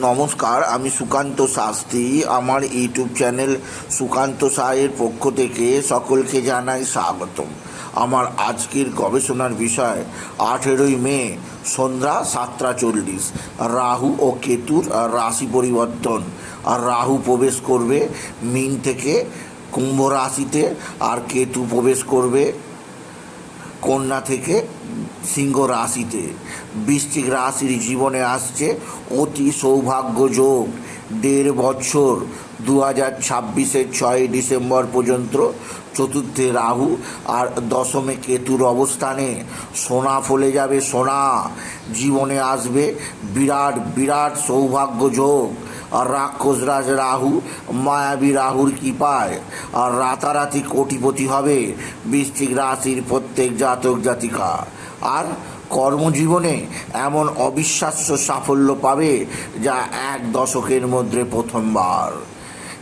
নমস্কার, আমি সুকান্ত শাস্ত্রী। আমার ইউটিউব চ্যানেল সুকান্ত সাহের পক্ষ থেকে সকলকে জানাই স্বাগতম। আমার আজকের গবেষণার বিষয়, আঠেরোই মে, সন্ধ্যা সাতটা চল্লিশ। রাহু ও কেতুর রাশি পরিবর্তন। আর রাহু প্রবেশ করবে মিন থেকে কুম্ভ রাশিতে, আর কেতু প্রবেশ করবে কন্যা থেকে সিংহ রাশিতে। বৃশ্চিক রাশির জীবনে আসছে অতি সৌভাগ্য যোগ। দেড় বছর দু হাজার ছাব্বিশের ছয় ডিসেম্বর পর্যন্ত চতুর্থে রাহু আর দশমে কেতুর অবস্থানে। সোনা ফলে যাবে সোনা। জীবনে আসবে বিরাট বিরাট সৌভাগ্য যোগ। আর রাক্ষসরাজ রাহু মায়াবী রাহুর কৃপায়। আর রাতারাতি কোটিপতি হবে বৃশ্চিক রাশির প্রত্যেক জাতক জাতিকা। আর কর্মজীবনে এমন অবিশ্বাস্য সাফল্য পাবে যা এক দশকের মধ্যে প্রথমবার।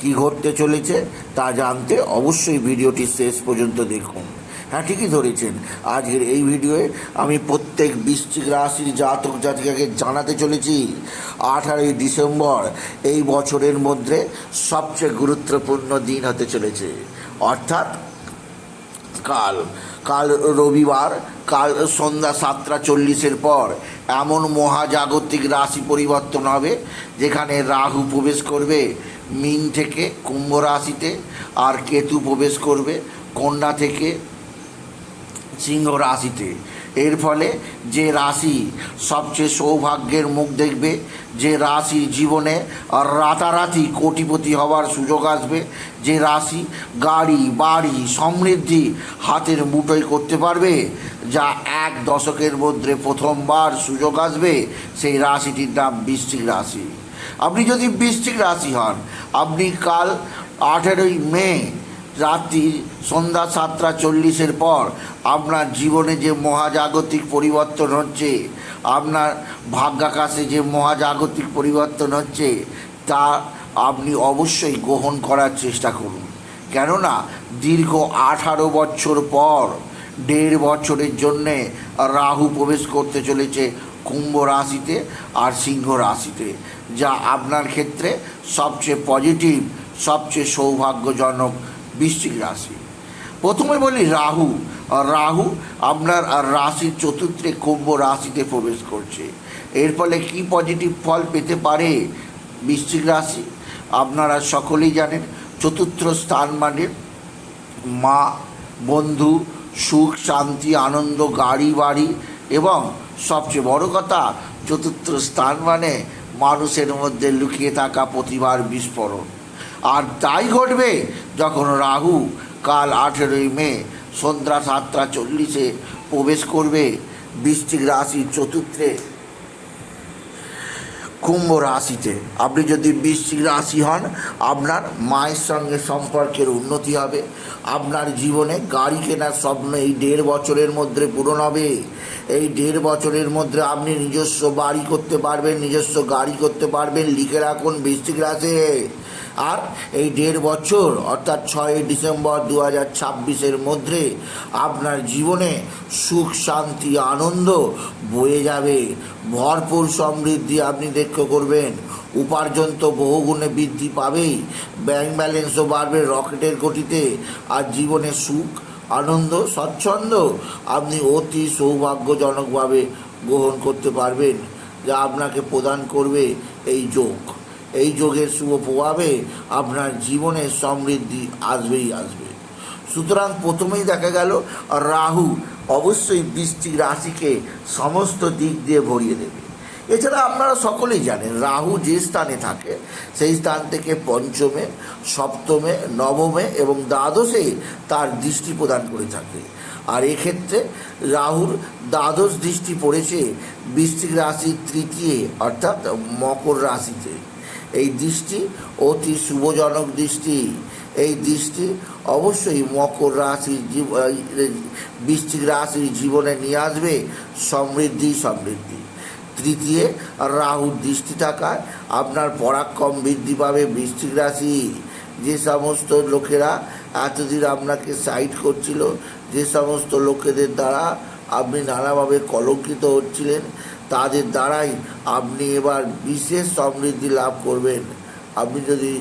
কি ঘটতে চলেছে তা জানতে অবশ্যই ভিডিওটি শেষ পর্যন্ত দেখুন। হ্যাঁ ঠিকই ধরেছেন। আজকের এই ভিডিওয়ে আমি প্রত্যেক বৃশ্চিক রাশির জাতক জাতিকাকে জানাতে চলেছি, আঠারোই ডিসেম্বর এই বছরের মধ্যে সবচেয়ে গুরুত্বপূর্ণ দিন হতে চলেছে। অর্থাৎ কাল। কাল রবিবার, কাল সন্ধ্যা সাতটা চল্লিশের পর এমন মহাজাগতিক রাশি পরিবর্তন হবে, যেখানে রাহু প্রবেশ করবে মিন থেকে কুম্ভ রাশিতে, আর কেতু প্রবেশ করবে কন্যা থেকে সিংহ রাশিতে। এর ফলে যে রাশি সবচেয়ে সৌভাগ্যের মুখ দেখবে, যে রাশি জীবনে রাতারাতি কোটিপতি হওয়ার সুযোগ আসবে, যে রাশি গাড়ি, বাড়ি সমৃদ্ধি হাতের মুঠোয় করতে পারবে, যা এক দশকের মধ্যে প্রথমবার সুযোগ আসবে, সেই রাশিটির নাম বৃশ্চিক রাশি। আপনি যদি বৃশ্চিক রাশি হন, আপনি কাল আঠেরোই মে রাত্রি সন্ধ্যা সাতটা চল্লিশের পর আপনার জীবনে যে মহাজাগতিক পরিবর্তন হচ্ছে, আপনার ভাগ্যাকাশে যে মহাজাগতিক পরিবর্তন হচ্ছে, তা আপনি অবশ্যই গ্রহণ করার চেষ্টা করুন। কেননা দীর্ঘ আঠারো বছর পর, দেড় বছরের জন্যে রাহু প্রবেশ করতে চলেছে কুম্ভ রাশিতে আর সিংহ রাশিতে, যা আপনার ক্ষেত্রে সবচেয়ে পজিটিভ সবচেয়ে সৌভাগ্যজনক বৃশ্চিক রাশি। প্রথমে বলি রাহু। রাহু আপনার আর রাশির চতুর্থে কুম্ভ রাশিতে প্রবেশ করছে। এর ফলে কি পজিটিভ ফল পেতে পারে? বৃশ্চিক রাশি। আপনারা সকলেই জানেন, চতুর্থ স্থান মানে মা, বন্ধু, সুখ, শান্তি, আনন্দ, গাড়ি বাড়ি এবং সবচেয়ে বড় কথা, চতুর্থ স্থান মানে মানুষের মধ্যে লুকিয়ে থাকা প্রতিভার বিস্ফোরণ। আর তাই ঘটবে যখন রাহু কাল আঠেরোই মে সন্ধ্যা সাতটা চল্লিশে প্রবেশ করবে বৃশ্চিক রাশির চতুর্থে কুম্ভ রাশিতে। আপনি যদি বৃশ্চিক রাশি হন, আপনার মায়ের সঙ্গে সম্পর্কের উন্নতি হবে। আপনার জীবনে গাড়ি কেনার স্বপ্ন এই দেড় বছরের মধ্যে পূরণ হবে। এই দেড় বছরের মধ্যে আপনি নিজস্ব বাড়ি করতে পারবেন, নিজস্ব গাড়ি করতে পারবেন, লিখে রাখুন বৃশ্চিক রাশি আর এই দেড় বছর, অর্থাৎ ছয়ই ডিসেম্বর দু হাজার ছাব্বিশের মধ্যে আপনার জীবনে সুখ, শান্তি, আনন্দ বয়ে যাবে। ভরপুর সমৃদ্ধি আপনি লক্ষ্য করবেন। উপার্জন তো বহুগুণে বৃদ্ধি পাবেই। ব্যাংক ব্যালেন্সও বাড়বে রকেটের গতিতে। আর জীবনে সুখ, আনন্দ, স্বচ্ছন্দ আপনি অতি সৌভাগ্যজনকভাবে গ্রহণ করতে পারবেন। যা আপনাকে প্রদান করবে এই যোগ। এই যোগের শুভ প্রভাবে আপনার জীবনে সমৃদ্ধি আসবেই আসবে। সুতরাং প্রথমেই দেখা গেল, রাহু অবশ্যই বৃষ্টি রাশিকে সমস্ত দিক দিয়ে ভরিয়ে দেবে। এছাড়া আপনারা সকলেই জানেন, রাহু যে স্থানে থাকে, সেই স্থান থেকে পঞ্চমে, সপ্তমে, নবমে এবং দ্বাদশে তার দৃষ্টি প্রদান করে থাকে। আর এক্ষেত্রে রাহুর দ্বাদশ দৃষ্টি পড়েছে বৃশ্চিক রাশির তৃতীয়, অর্থাৎ মকর রাশিতে। এই দৃষ্টি অতি শুভজনক দৃষ্টি। এই দৃষ্টি অবশ্যই মকর রাশির বৃশ্চিক রাশির জীবনে নিয়ে আসবে সমৃদ্ধি সমৃদ্ধি। তৃতীয়, রাহুর দৃষ্টি থাকায় আপনার পরাক্রম বৃদ্ধি পাবে বৃশ্চিক রাশি। যে সমস্ত লোকেরা এতদিন আপনাকে সাইড করছিল, যে সমস্ত লোকেদের দ্বারা আপনি নানাভাবে কলঙ্কিত হচ্ছিলেন তাদের দ্বারাই আপনি এবার বিশেষ সমৃদ্ধি লাভ করবেন। আপনি যদি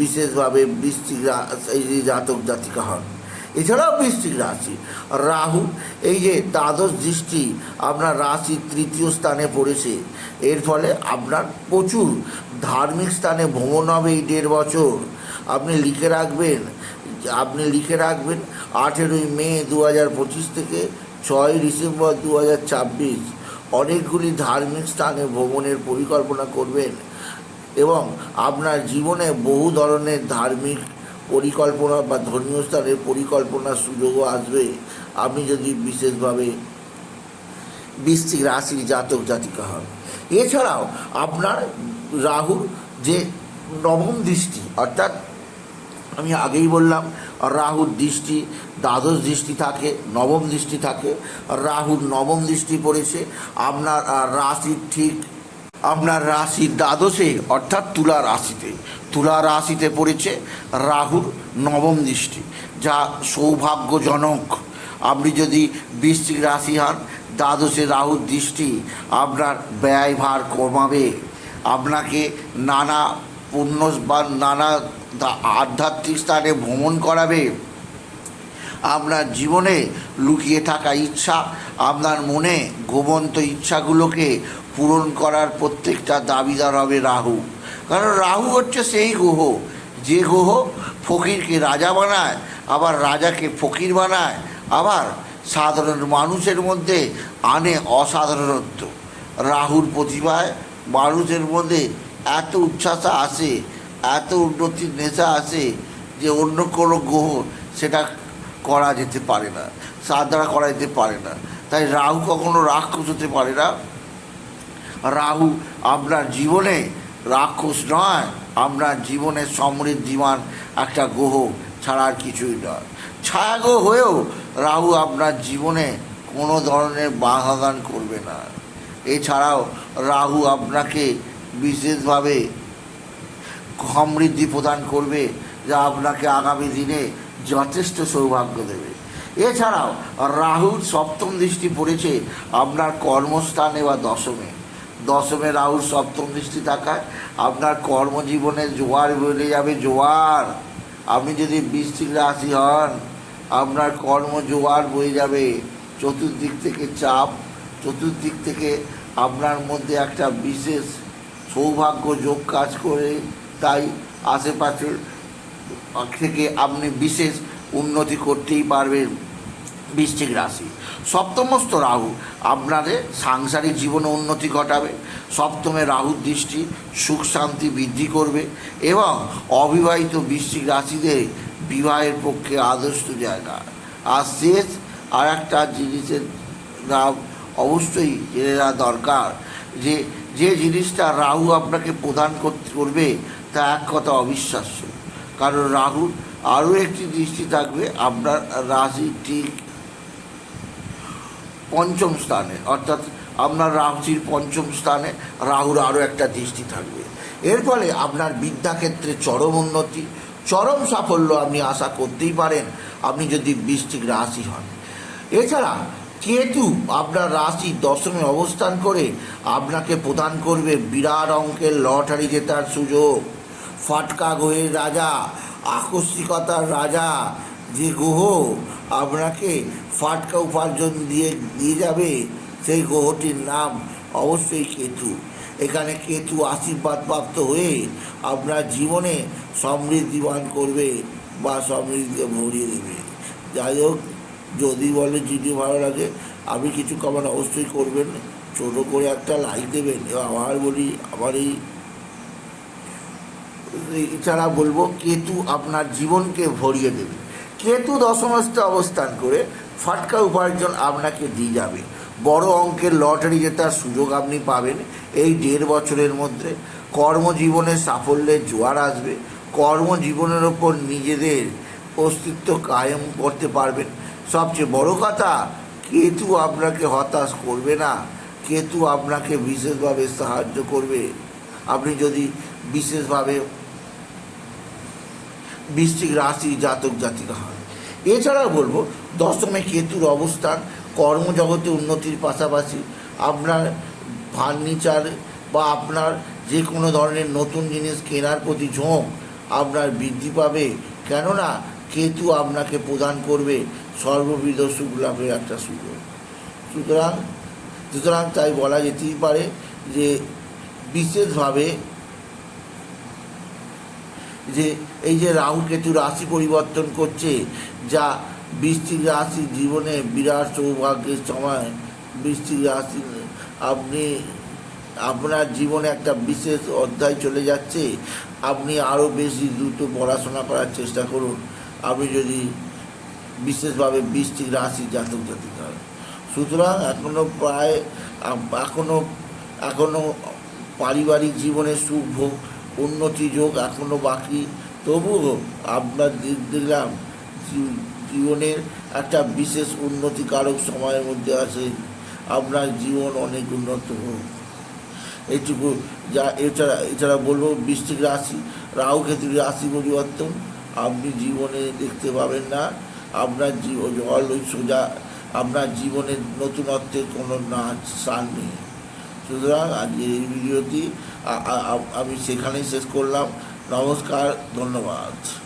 বিশেষভাবে বৃষ্টিক এই জাতক জাতিকা হন। এছাড়াও বৃশ্চিক রাশি। রাহু, এই যে দ্বাদশ দৃষ্টি আপনার রাশি তৃতীয় স্থানে পড়েছে। এর ফলে আপনার প্রচুর ধার্মিক স্থানে ভ্রমণ হবে এই দেড় বছর। আপনি লিখে রাখবেন, আপনি লিখে রাখবেন আঠেরোই মে দু হাজার পঁচিশ থেকে ছয় ডিসেম্বর দু হাজার ছাব্বিশ। অনেকগুলি ধার্মিক স্থানে ভ্রমণের পরিকল্পনা করবেন এবং আপনার জীবনে বহু ধরনের ধার্মিক পরিকল্পনা বা ধর্মীয় স্থানের পরিকল্পনার সুযোগও আসবে। আপনি যদি বিশেষভাবে বৃশ্চিক রাশির জাতক, জাতিকা হন। এছাড়াও আপনার রাহুর যে নবম দৃষ্টি, অর্থাৎ আমি আগেই বললাম, রাহুর দৃষ্টি, দ্বাদশ দৃষ্টি থাকে, নবম দৃষ্টি থাকে, রাহুর নবম দৃষ্টি পড়েছে, আপনার রাশির ঠিক, আপনার রাশির দ্বাদশে, অর্থাৎ তুলা রাশিতে তুলা রাশিতে পড়েছে রাহুর নবম দৃষ্টি, যা সৌভাগ্যজনক। আপনি যদি বৃশ্চিক রাশি হন, দ্বাদশে রাহুর দৃষ্টি আপনার ব্যয় ভার কমাবে, আপনাকে নানা পুণ্য বা নানা আধ্যাত্মিক স্থানে ভ্রমণ করাবে। আপনার জীবনে লুকিয়ে থাকা ইচ্ছা, আপনার মনে গোবন্ত ইচ্ছাগুলোকে পূরণ করার প্রত্যেকটা দাবিদার হবে রাহু। কারণ রাহু হচ্ছে সেই গ্রহ, যে গ্রহ ফকিরকে রাজা বানায়, আবার রাজাকে ফকির বানায়, আবার সাধারণ মানুষের মধ্যে আনে অসাধারণত্ব। রাহুর প্রতিভায় মানুষের মধ্যে এত উচ্ছ্বাস আসে, এত উন্নতির নেশা আসে যে অন্য কোনো গ্রহ সেটা করা যেতে পারে না তার দ্বারা করা যেতে পারে না। তাই রাহু কখনো রাক্ষস হতে পারে না। রাহু আপনার জীবনে রাক্ষস নয়, আপনার জীবনে সমৃদ্ধিমান একটা গ্রহ ছাড়া আর কিছুই নয়। ছায়াগ্রহ হয়েও রাহু আপনার জীবনে কোনো ধরনের বাধাদান করবে না। এছাড়াও রাহু আপনাকে বিশেষভাবে সমৃদ্ধি প্রদান করবে, যা আপনাকে আগামী দিনে যথেষ্ট সৌভাগ্য দেবে। এছাড়াও, রাহুর সপ্তম দৃষ্টি পড়েছে আপনার কর্মস্থানে বা দশমে। দশমে রাহুর সপ্তম দৃষ্টি থাকায় আপনার কর্মজীবনে জোয়ার বেড়ে যাবে, জোয়ার। আপনি যদি বৃষ্টির রাশি হন, আপনার কর্ম জোয়ার বয়ে যাবে। চতুর্দিক থেকে চাপ, চতুর্দিক থেকে আপনার মধ্যে একটা বিশেষ সৌভাগ্য যোগ কাজ করে, তাই আশেপাশের থেকে আপনি বিশেষ উন্নতি করতেই পারবেন বৃশ্চিক রাশি। সপ্তমস্ত রাহু আপনাদের সাংসারিক জীবনে উন্নতি ঘটাবে। সপ্তমে রাহুর দৃষ্টি সুখ শান্তি বৃদ্ধি করবে এবং অবিবাহিত বৃশ্চিক রাশিদের বিবাহের পক্ষে আদর্শ জায়গা। আর শেষ আর একটা জিনিসের নাম অবশ্যই জেনে দরকার যে যে জিনিসটা রাহু আপনাকে প্রদান করবে, তা এক কথা অবিশ্বাস্য। কারণ রাহুর আরও একটি দৃষ্টি থাকবে আপনার রাশি ঠিক পঞ্চম স্থানে, অর্থাৎ আপনার রাশির পঞ্চম স্থানে রাহুর আরও একটা দৃষ্টি থাকবে। এর ফলে আপনার বিদ্যাক্ষেত্রে চরম উন্নতি, চরম সাফল্য আপনি আশা করতেই পারেন, আপনি যদি বৃষ্টিক রাশি হন। এছাড়া কেতু আপনার রাশি দশমে অবস্থান করে আপনাকে প্রদান করবে বিরাট অঙ্কের লটারি জেতার সুযোগ। ফাটকা গ্রহের রাজা, আকস্মিকতার রাজা, যে গ্রহ আপনাকে ফাটকা উপার্জন দিয়ে দিয়ে যাবে, সেই গ্রহটির নাম অবশ্যই কেতু। এখানে কেতু আশীর্বাদ প্রাপ্ত হয়ে আপনার জীবনে সমৃদ্ধিবান করবে বা সমৃদ্ধিকে ভরিয়ে দেবে। যাই হোক যদি বলে ভিডিও ভালো লাগে, আপনি কিছু কমেন্ট অবশ্যই করবেন। ছোটো করে একটা লাইক দেবেন। এবং আমার বলি, আমার এই এছাড়া বলব, কেতু আপনার জীবনকে ভরিয়ে দেবে। কেতু দশমস্তে অবস্থান করে ফাটকা উপার্জন আপনাকে দিয়ে যাবে। বড় অঙ্কের লটারি জেতার সুযোগ আপনি পাবেন। এই দেড় বছরের মধ্যে কর্মজীবনে সাফল্যের জোয়ার আসবে। কর্মজীবনের ওপর নিজেদের অস্তিত্ব কায়েম করতে পারবেন। সবচেয়ে বড় কথা, কেতু আপনাকে হতাশ করবে না। কেতু আপনাকে বিশেষভাবে সাহায্য করবে। আপনি যদি বিশেষভাবে বৃশ্চিক রাশি জাতক জাতিকা হয় এছাড়াও বলব, দশমে কেতুর অবস্থান, কর্মজগতে উন্নতির পাশাপাশি আপনার ফার্নিচার বা আপনার যে কোনো ধরনের নতুন জিনিস কেনার প্রতি ঝোঁক আপনার বৃদ্ধি পাবে। কেননা, কেতু আপনাকে প্রদান করবে। সর্ববিধ সুখ লাভের একটা সুযোগ। সুতরাং সুতরাং তাই বলা যেতেই পারে যে, বিশেষভাবে যে, এই যে রাহু কেতু রাশি পরিবর্তন করছে, যা বৃশ্চিক রাশি জীবনে বিরাট সৌভাগ্যের সময়, বৃশ্চিক রাশি, আপনি, আপনার জীবনে একটা বিশেষ অধ্যায় চলে যাচ্ছে, আপনি আরও বেশি দ্রুত পড়াশোনা করার চেষ্টা করুন। আপনি যদি বিশেষভাবে বৃষ্টিক রাশি জাতক জাতিকা সুতরাং এখনও প্রায় এখনও এখনও পারিবারিক জীবনে সুখ ভোগ, উন্নতি যোগ এখনও বাকি। তবুও আপনার দেখলাম জীবনের একটা বিশেষ উন্নতিকারক সময়ের মধ্যে আছে। আপনার জীবন অনেক উন্নত হোক। এইটুকু যা, এছাড়া এছাড়া বলব বৃষ্টিক রাশি রাহু কেতুর রাশি পরিবর্তন। আপনি জীবনে দেখতে পাবেন না। আপনার জীবন জল ওই সোজা আপনার জীবনের নতুনত্বের কোনো না স্থান নেই। সুতরাং আজকের এই ভিডিওটি আমি সেখানেই শেষ করলাম। নমস্কার, ধন্যবাদ।